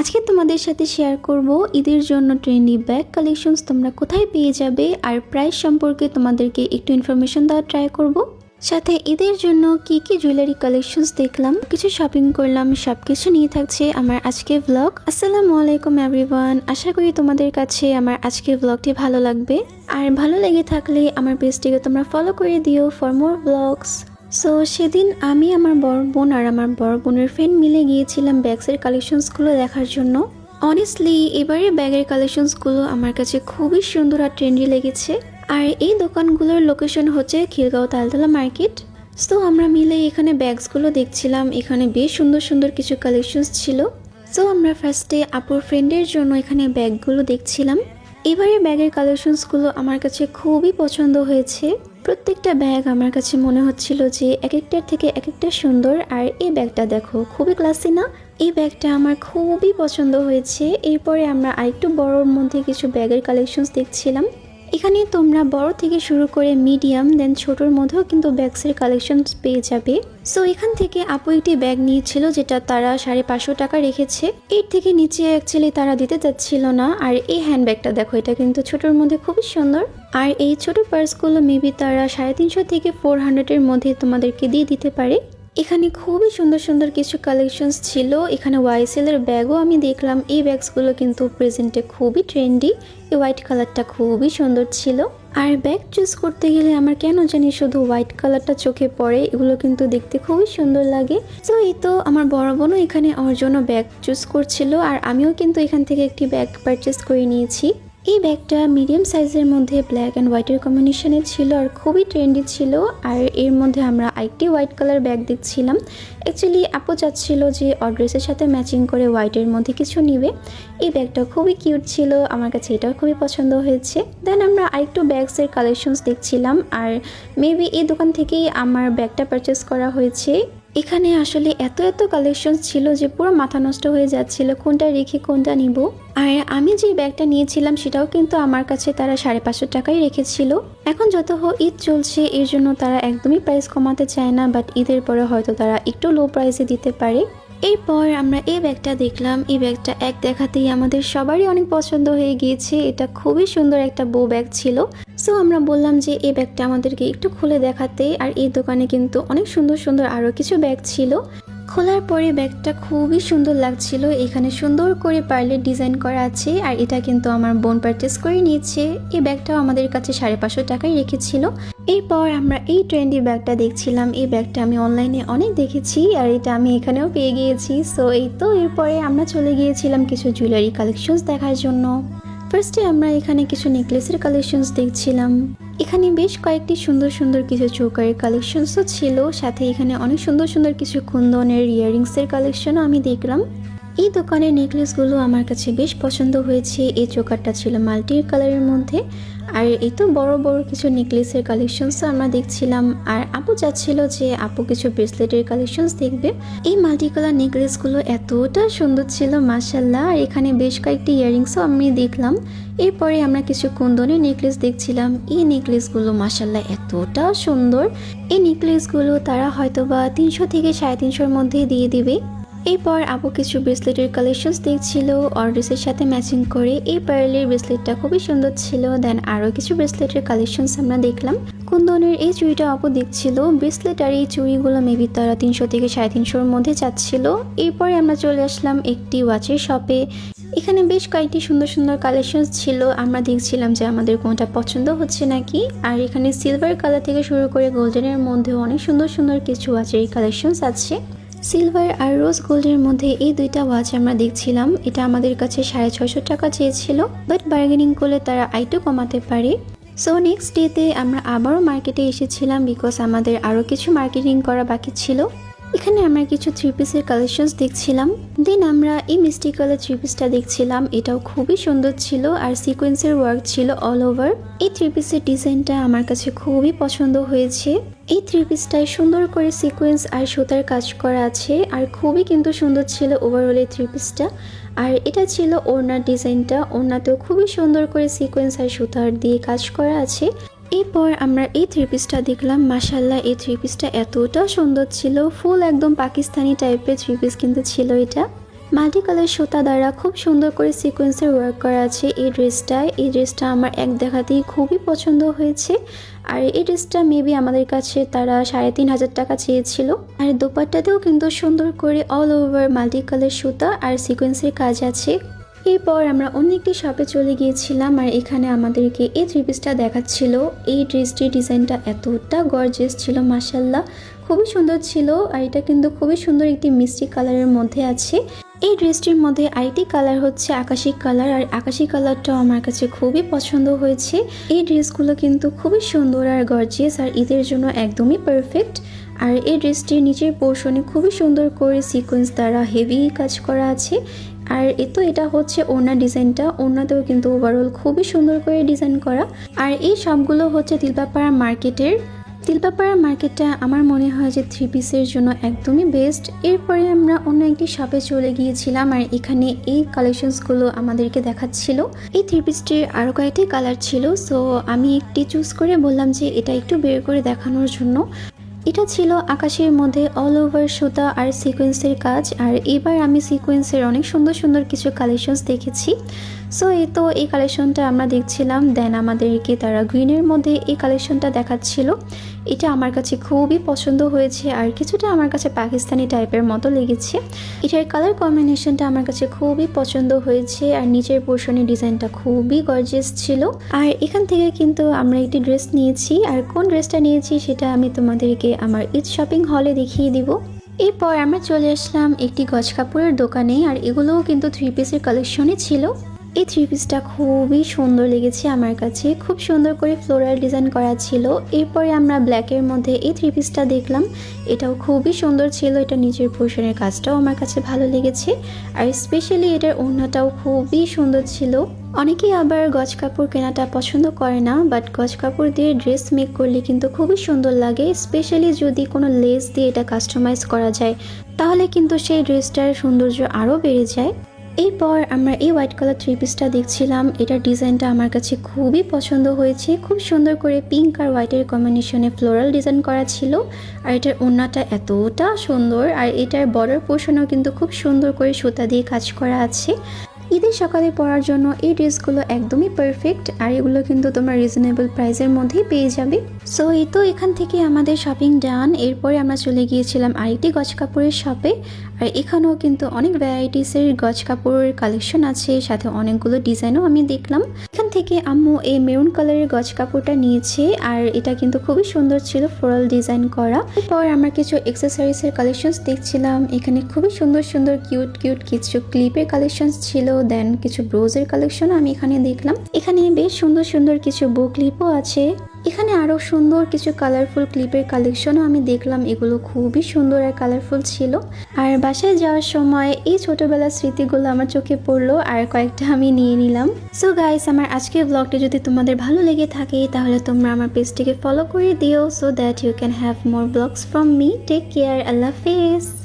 আজকে তোমাদের সাথে শেয়ার করব ঈদের জন্য ট্রেন্ডি ব্যাগ কালেকশনস তোমরা কোথায় পেয়ে যাবে আর প্রাইস সম্পর্কে তোমাদেরকে একটু ইনফরমেশন দেওয়ার ট্রাই করব। সাথে ঈদের জন্য কি কি জুয়েলারি কালেকশনস দেখলাম, কিছু শপিং করলাম সব কিছু নিয়ে থাকছে আমার আজকে ব্লগ আসসালামু আলাইকুম এভরিওয়ান আশা করি তোমাদের কাছে আমার আজকের ব্লগটি ভালো লাগবে। আর ভালো লেগে থাকলে আমার পেজটিকে তোমরা ফলো করে দিও। ফর মোর ব্লগস সো সেদিন আমি, আমার বড় বোন আর আমার বড় বোনের ফ্রেন্ড মিলে গিয়েছিলাম ব্যাগসের কালেকশনসগুলো দেখার জন্য। অনেস্টলি এবারে ব্যাগের কালেকশনসগুলো আমার কাছে খুবই সুন্দর আর ট্রেন্ডি লেগেছে। আর এই দোকানগুলোর লোকেশন হচ্ছে খিলগাঁও তালতলা মার্কেট। সো আমরা মিলে এখানে ব্যাগসগুলো দেখছিলাম, এখানে বেশ সুন্দর সুন্দর কিছু কালেকশনস ছিল। সো আমরা ফার্স্টে আপুর ফ্রেন্ডের জন্য এখানে ব্যাগগুলো দেখছিলাম। এবারে ব্যাগের কালেকশনসগুলো আমার কাছে খুবই পছন্দ হয়েছে। প্রত্যেকটা ব্যাগ আমার কাছে মনে হচ্ছিল যে এক একটার থেকে এক একটা সুন্দর আর এই ব্যাগটা দেখো, খুবই ক্লাসি না? এই ব্যাগটা আমার খুবই পছন্দ হয়েছে। এরপরে আমরা আরেকটু বড়োর মধ্যে কিছু ব্যাগের কালেকশনস দেখছিলাম। এখানে তোমরা বড় থেকে শুরু করে মিডিয়াম দেন ছোটোর মধ্যেও কিন্তু ব্যাগসের কালেকশনস পেয়ে যাবে। সো এখান থেকে আপু একটি ব্যাগ নিয়েছিল যেটা তারা সাড়ে পাঁচশো টাকা রেখেছে। এর থেকে নিচে অ্যাকচুয়ালি তারা দিতে চাচ্ছিল না। আর এই হ্যান্ডব্যাগটা দেখো, এটা কিন্তু ছোটোর মধ্যে খুবই সুন্দর। আর এই ছোট পার্সগুলো মেবি তারা সাড়ে তিনশো থেকে ফোর হান্ড্রেডের মধ্যে তোমাদেরকে দিয়ে দিতে পারে। এখানে খুবই সুন্দর সুন্দর কিছু কালেকশনস ছিল। এখানে ওয়াইসেলের ব্যাগও আমি দেখলাম। এই ব্যাগসগুলো কিন্তু প্রেজেন্টে খুবই ট্রেন্ডি এই হোয়াইট কালারটা খুবই সুন্দর ছিল। আর ব্যাগ চুজ করতে গেলে আমার কেন জানি শুধু হোয়াইট কালারটা চোখে পড়ে, এগুলো কিন্তু দেখতে খুবই সুন্দর লাগে। তো এই তো আমার বড় বোনও এখানে আমার জন্য ব্যাগ চুজ করছিল। আর আমিও কিন্তু এখান থেকে একটি ব্যাগ পারচেস করে নিয়েছি। এই ব্যাগটা মিডিয়াম সাইজের মধ্যে ব্ল্যাক অ্যান্ড হোয়াইটের কম্বিনেশনে ছিল আর খুবই ট্রেন্ডি ছিল। আর এর মধ্যে আমরা আরেকটি হোয়াইট কালার ব্যাগ দেখছিলাম। অ্যাকচুয়ালি আপু চাচ্ছিল যে অড্রেসের সাথে ম্যাচিং করে হোয়াইটের মধ্যে কিছু নিবে। এই ব্যাগটা খুবই কিউট ছিল, আমার কাছে এটাও খুবই পছন্দ হয়েছে। দেন আমরা আরেকটু ব্যাগসের কালেকশনস দেখছিলাম, আর মেবি এই দোকান থেকেই আমার ব্যাগটা পারচেস করা হয়েছে। এখানে আসলে এত এত কালেকশন ছিল যে পুরো মাথা নষ্ট হয়ে যাচ্ছিল, কোনটা রেখে কোনটা নিব। আর আমি যে ব্যাগটা নিয়েছিলাম সেটাও কিন্তু আমার কাছে তারা সাড়ে পাঁচশো টাকাই রেখেছিল। এখন যত ঈদ চলছে, এর জন্য তারা একদমই প্রাইস কমাতে চায় না বাট ঈদের পরে হয়তো তারা একটু লো প্রাইসে দিতে পারে। এরপর আমরা এই ব্যাগটা দেখলাম। এই ব্যাগটা এক দেখাতেই আমাদের সবারই অনেক পছন্দ হয়ে গিয়েছে। এটা খুবই সুন্দর একটা বো ব্যাগ ছিল। সো আমরা বললাম যে এই ব্যাগটা আমাদেরকে একটু খুলে দেখাতে। আর এই দোকানে কিন্তু অনেক সুন্দর সুন্দর আরও কিছু ব্যাগ ছিল। খোলার পরে ব্যাগটা খুবই সুন্দর লাগছিল। এখানে সুন্দর করে পার্লে ডিজাইন করা আছে আর এটা কিন্তু আমার বোন পারচেস করে নিয়েছে। এই ব্যাগটাও আমাদের কাছে সাড়ে পাঁচশো টাকায় রেখেছিল। এরপর আমরা এই ট্রেন্ডি ব্যাগটা দেখছিলাম। এই ব্যাগটা আমি অনলাইনে অনেক দেখেছি আর এটা আমি এখানেও পেয়ে গিয়েছি। সো এই তো, এরপরে আমরা চলে গিয়েছিলাম কিছু জুয়েলারি কালেকশনস দেখার জন্য। ফার্স্টে আমরা এখানে কিছু নেকলেসের কালেকশনস দেখছিলাম। এখানে বেশ কয়েকটি সুন্দর সুন্দর কিছু চৌকারের কালেকশনসও ছিল, সাথে এখানে অনেক সুন্দর সুন্দর কিছু কুন্দনের ইয়াররিংসের কালেকশনও আমি দেখলাম। এই দোকানের নেকলেসগুলো আমার কাছে বেশ পছন্দ হয়েছে। এই চোকারটা ছিল মাল্টি কালারের মধ্যে। আর এই তো বড় বড় কিছু নেকলেসের কালেকশনসও আমরা দেখছিলাম। আর আপু চাচ্ছিল যে, আপু কিছু ব্রেসলেটের কালেকশনস দেখবে? এই মাল্টি কালার নেকলেসগুলো এতটা সুন্দর ছিল মাসাল্লাহ আর এখানে বেশ কয়েকটি ইয়াররিংসও আমি দেখলাম। এরপরে আমরা কিছু কুন্দনের নেকলেস দেখছিলাম। এই নেকলেসগুলো মাসাল্লাহ এতটা সুন্দর। এই নেকলেসগুলো তারা হয়তো বা তিনশো থেকে সাড়ে তিনশোর মধ্যে দিয়ে দিবে। এরপর আপু কিছু ব্রেসলেটের কালেকশনস দেখছিল অর্ডার্সের সাথে ম্যাচিং করে। এই পার্লের ব্রেসলেটটা খুবই সুন্দর ছিল। দেন আরও কিছু ব্রেসলেটের কালেকশনস আমরা দেখলাম। কুন্দনের এই চুড়িটা আপু দেখছিল। ব্রেসলেট আর এই চুড়িগুলো মেবি তারা তিনশো থেকে সাড়ে তিনশোর মধ্যে চাচ্ছিল। এরপরে আমরা চলে আসলাম একটি ওয়াচের শপে এখানে বেশ কয়েকটি সুন্দর সুন্দর কালেকশনস ছিল। আমরা দেখছিলাম যে আমাদের কোনটা পছন্দ হচ্ছে নাকি। আর এখানে সিলভার কালার থেকে শুরু করে গোল্ডেনের মধ্যে অনেক সুন্দর সুন্দর কিছু ওয়াচের কালেকশনস আছে। সিলভার আর রোজ গোল্ডের মধ্যে এই দুইটা ওয়াচ আমরা দেখছিলাম। এটা আমাদের কাছে সাড়ে ছশো টাকা চেয়েছিল বাট বার্গেনিং করলে তারা আইটু কমাতে পারে। সো নেক্সট ডেতে আমরা আবারও মার্কেটে এসেছিলাম বিকজ আমাদের আরও কিছু মার্কেটিং করা বাকি ছিল। এখানে আমরা কিছু থ্রি পিসের কালেকশনস দেখছিলাম। দেন আমরা এই মিষ্টি কালার থ্রি পিসটা দেখছিলাম। এটাও খুবই সুন্দর ছিল আর সিকোয়েন্সের ওয়ার্ক ছিল অল ওভার এই থ্রি পিসের ডিজাইনটা আমার কাছে খুবই পছন্দ হয়েছে। এই থ্রি পিসটায় সুন্দর করে সিকোয়েন্স আর সুতার কাজ করা আছে আর খুবই কিন্তু সুন্দর ছিল ওভারঅল এই থ্রি পিসটা আর এটা ছিল ওড়নার ডিজাইনটা ওড়নাতেও খুবই সুন্দর করে সিকোয়েন্স আর সুতার দিয়ে কাজ করা আছে। এরপর আমরা এই থ্রি পিসটা দেখলাম। মাসাল্লাহ এই থ্রি পিসটা এতটা সুন্দর ছিল। ফুল একদম পাকিস্তানি টাইপের থ্রি পিস কিন্তু ছিল এটা। মাল্টি কালার সুতা দ্বারা খুব সুন্দর করে সিকোয়েন্সের ওয়ার্ক করা আছে এই ড্রেসটায় এই ড্রেসটা আমার এক দেখাতেই খুবই পছন্দ হয়েছে। আর এই ড্রেসটা মেবি আমাদের কাছে তারা সাড়ে তিন হাজার টাকা চেয়েছিল। আর দোপাট্টাতেও কিন্তু সুন্দর করে অল ওভার মাল্টি কালার সুতা আর সিকোয়েন্সের কাজ আছে। এরপর আমরা অন্য একটি শপে চলে গিয়েছিলাম আর এখানে আমাদেরকে এই থ্রি পিসটা দেখাচ্ছিল। এই ড্রেসটির ডিজাইনটা এতটা গর্জেস ছিল মাসাল্লাহ খুবই সুন্দর ছিল আর এটা কিন্তু খুবই সুন্দর একটি মিষ্টি কালারের মধ্যে আছে। এই ড্রেসটির মধ্যে আরেকটি কালার হচ্ছে আকাশি কালার আর আকাশি কালারটাও আমার কাছে খুবই পছন্দ হয়েছে। এই ড্রেসগুলো কিন্তু খুবই সুন্দর আর গর্জিয়াস আর ঈদের জন্য একদমই পারফেক্ট আর এই ড্রেসটির নিচের পোর্শনে খুবই সুন্দর করে সিকোয়েন্স দ্বারা হেভি কাজ করা আছে। আর এ তো এটা হচ্ছে ওড়না ডিজাইনটা। ওড়নাতেও কিন্তু ওভারঅল খুবই সুন্দর করে ডিজাইন করা। আর এই সবগুলো হচ্ছে তিলপাপাড়া মার্কেটের। তিলপাপাড়া মার্কেটটা আমার মনে হয় যে থ্রি পিসের জন্য একদমই বেস্ট এরপরে আমরা অন্য একটি শপে চলে গিয়েছিলাম আর এখানে এই কালেকশনসগুলো আমাদেরকে দেখাচ্ছিল। এই থ্রি পিসটির আরও কয়েকটি কালার ছিল। সো আমি একটি চুজ করে বললাম যে এটা একটু বের করে দেখানোর জন্য। এটা ছিল আকাশের মধ্যে অল ওভার সুতা আর সিকোয়েন্সের কাজ, আর এবার আমি সিকোয়েন্সের অনেক সুন্দর সুন্দর কিছু কালেকশনস দেখেছি। সো এই তো এই কালেকশনটা আমরা দেখছিলাম। দেন আমাদেরকে তারা গ্রিনের মধ্যে এই কালেকশনটা দেখাচ্ছিল। এটা আমার কাছে খুবই পছন্দ হয়েছে আর কিছুটা আমার কাছে পাকিস্তানি টাইপের মতো লেগেছে। এটার কালার কম্বিনেশনটা আমার কাছে খুবই পছন্দ হয়েছে আর নিচের পোর্শনের ডিজাইনটা খুবই গর্জিয়াস ছিল। আর এখান থেকে কিন্তু আমরা একটি ড্রেস নিয়েছি আর কোন ড্রেসটা নিয়েছি সেটা আমি তোমাদেরকে আমার ঈদ শপিং হলে দেখিয়ে দিব। এরপর আমরা চলে আসলাম একটি গজ কাপড়ের দোকানে আর এগুলোও কিন্তু থ্রি পিসের কালেকশনই ছিল। এই থ্রি পিসটা খুবই সুন্দর লেগেছে আমার কাছে। খুব সুন্দর করে ফ্লোরাল ডিজাইন করা ছিল। এরপরে আমরা ব্ল্যাকের মধ্যে এই থ্রি পিসটা দেখলাম। এটাও খুবই সুন্দর ছিল। এটা নিচের পোর্শনের কাজটাও আমার কাছে ভালো লেগেছে। আর স্পেশালি এটার ওড়নাটাও খুবই সুন্দর ছিল। অনেকেই আবার গজ কাপড় কেনাটা পছন্দ করে না বাট গজ কাপড় দিয়ে ড্রেস মেক করলে কিন্তু খুবই সুন্দর লাগে। স্পেশালি যদি কোনো লেস দিয়ে এটা কাস্টমাইজ করা যায়, তাহলে কিন্তু সেই ড্রেসটার সৌন্দর্য আরও বেড়ে যায়। এরপর আমরা এই হোয়াইট কালার থ্রি পিসটা দেখছিলাম। এটার ডিজাইনটা আমার কাছে খুবই পছন্দ হয়েছে। খুব সুন্দর করে পিঙ্ক আর হোয়াইটের কম্বিনেশনে ফ্লোরাল ডিজাইন করা ছিল। আর এটার ওড়নাটা এতটা সুন্দর। আর এটার বর্ডার পোর্শনও কিন্তু খুব সুন্দর করে সুতা দিয়ে কাজ করা আছে। ঈদের সকালে পরার জন্য এই ড্রেসগুলো একদমই পারফেক্ট আর এগুলো কিন্তু তোমার রিজনেবল প্রাইসের মধ্যেই পেয়ে যাবে। সো এই তো এখান থেকে আমাদের শপিং ডান এরপরে আমরা চলে গিয়েছিলাম আরেকটি গজ কাপড়ের শপে আর এখানেও কিন্তু অনেক ভ্যারাইটিসের গজ কাপড়ের কালেকশন আছে, সাথে অনেকগুলো ডিজাইনও আমি দেখলাম। এখান থেকে আম্মু এই মেরুন কালারের গজ কাপড়টা নিয়েছে আর এটা কিন্তু খুবই সুন্দর ছিল ফ্লোরাল ডিজাইন করা। এরপর আমরা কিছু এক্সেসরিজের কালেকশনস দেখছিলাম। এখানে খুবই সুন্দর সুন্দর কিউট কিউট কিছু ক্লিপের কালেকশনস ছিল দেন কিছু ব্রোজের কালেকশন আমি এখানে দেখলাম। এখানে বেশ সুন্দর সুন্দর কিছু বো ক্লিপও আছে। এখানে আরও সুন্দর কিছু কালারফুল ক্লিপের কালেকশনও আমি দেখলাম। এগুলো খুবই সুন্দর আর কালারফুল ছিল। আর বাসায় যাওয়ার সময় এই ছোটবেলার স্মৃতিগুলো আমার চোখে পড়ল আর কয়েকটা আমি নিয়ে নিলাম। সো গাইস আমার আজকের ব্লগটি যদি তোমাদের ভালো লেগে থাকে, তাহলে তোমরা আমার পেজটিকে ফলো করে দিও so that you can have more blogs from me take care আল্লাহ হাফেজ।